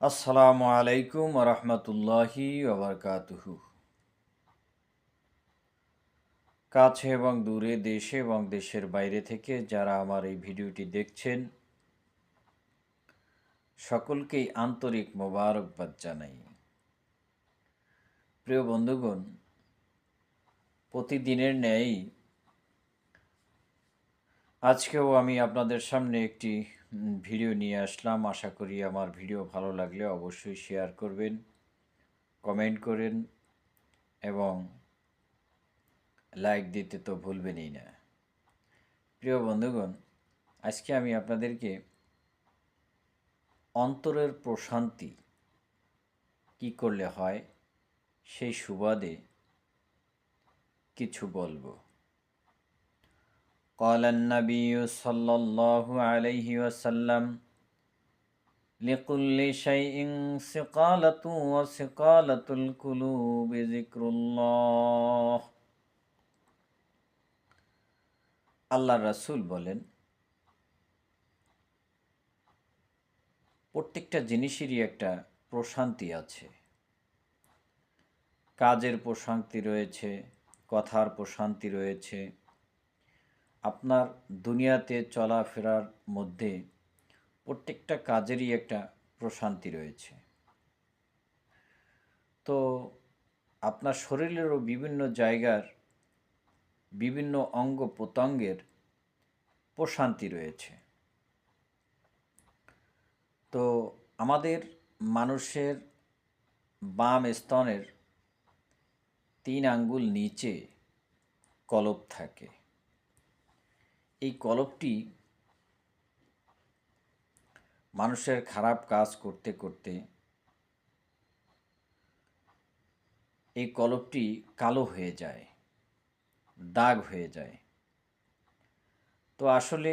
আসসালামু আলাইকুম রহমতুল্লাহি ওবরকাতুহু কাছে এবং দূরে দেশে এবং দেশের বাইরে থেকে যারা আমার এই ভিডিওটি দেখছেন, সকলকেই আন্তরিক মোবারকবাদ জানাই। প্রিয় বন্ধুগণ, প্রতিদিনের ন্যায় আজকেও আমি আপনাদের সামনে একটি ভিডিও নিয়ে আসলাম। আশা করি আমার ভিডিও ভালো লাগলে অবশ্যই শেয়ার করবেন কমেন্ট করেন এবং লাইক দিতে তো ভুলবেনই না। প্রিয় বন্ধুগণ, আজকে আমি আপনাদেরকে অন্তরের প্রশান্তি কি করলে হয়, সেই সুবাদে কিছু বলব। قال النبي صلى الله عليه وسلم لكل شيء سقالة وسقالة القلوب ذكر الله আল্লাহ রাসূল বলেন প্রত্যেকটা জিনিসেরই একটা প্রশান্তি আছে কাজের প্রশান্তি রয়েছে কথার প্রশান্তি রয়েছে আপনার দুনিয়াতে চলাফেরার মধ্যে প্রত্যেকটা কাজেরই একটা প্রশান্তি রয়েছে। তো আপনার শরীরেরও বিভিন্ন জায়গার বিভিন্ন অঙ্গ প্রত্যঙ্গের প্রশান্তি রয়েছে। তো আমাদের মানুষের বাম স্তনের তিন আঙ্গুল নিচে কলপ থাকে। এই কলপটি মানুষের খারাপ কাজ করতে করতে এই কলপটি কালো হয়ে যায়, দাগ হয়ে যায়। তো আসলে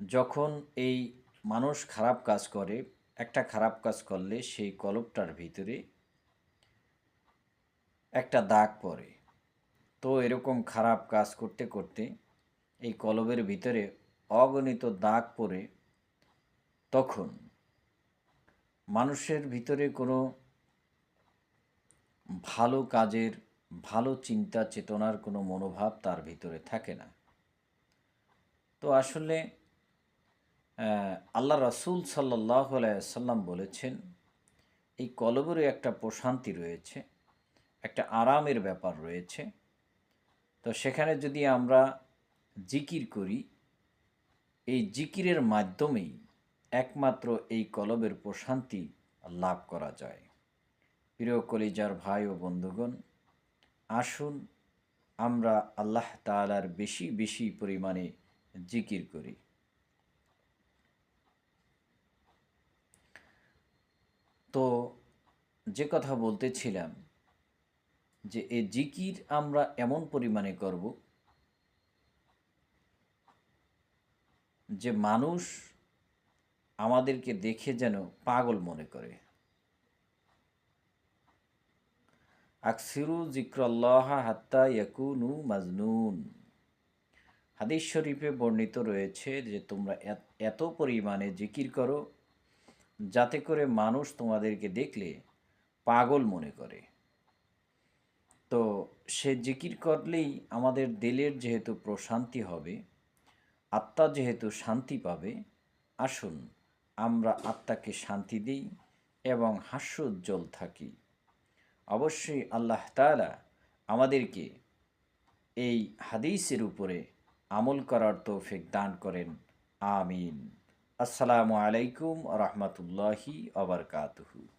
যখন এই মানুষ খারাপ কাজ করে, একটা খারাপ কাজ করলে সেই কলপটার ভিতরে একটা দাগ পড়ে। তো এরকম খারাপ কাজ করতে করতে এই কলবের ভিতরে অগণিত দাগ পড়ে, তখন মানুষের ভিতরে কোনো ভালো কাজের, ভালো চিন্তা চেতনার কোনো মনোভাব তার ভিতরে থাকে না। তো আসলে আল্লাহ রাসূল সাল্লাহ সাল্লাম বলেছেন, এই কলবেরও একটা প্রশান্তি রয়েছে, একটা আরামের ব্যাপার রয়েছে। তো সেখানে যদি আমরা জিকির করি, এই জিকিরের মাধ্যমেই একমাত্র এই কলবের প্রশান্তি লাভ করা যায়। প্রিয় কলিজার ভাই ও বন্ধুগণ, আসুন আমরা আল্লাহ তাআলার বেশি বেশি পরিমাণে জিকির করি। তো যে কথা বলতেছিলাম যে এই জিকির আমরা এমন পরিমাণে করব যে মানুষ আমাদেরকে দেখে যেন পাগল মনে করে। আকসিরু জিক্রল্লাহ হাত্তা ইয়াকুনু মাজনুন। হাদিস শরীফে বর্ণিত রয়েছে যে তোমরা এত- পরিমাণে জিকির করো যাতে করে মানুষ তোমাদেরকে দেখলে পাগল মনে করে। তো সে জিকির করলেই আমাদের দিলের যেহেতু প্রশান্তি হবে আত্মা যেহেতু শান্তি পাবে, আসুন আমরা আত্মাকে শান্তি দিই এবং হাস্যোজ্জ্বল থাকি। অবশ্যই আল্লাহ তাআলা আমাদেরকে এই হাদিসের উপরে আমল করার তৌফিক দান করেন। আমিন। আসসালামু আলাইকুম রহমতুল্লাহি আবরকাতুহু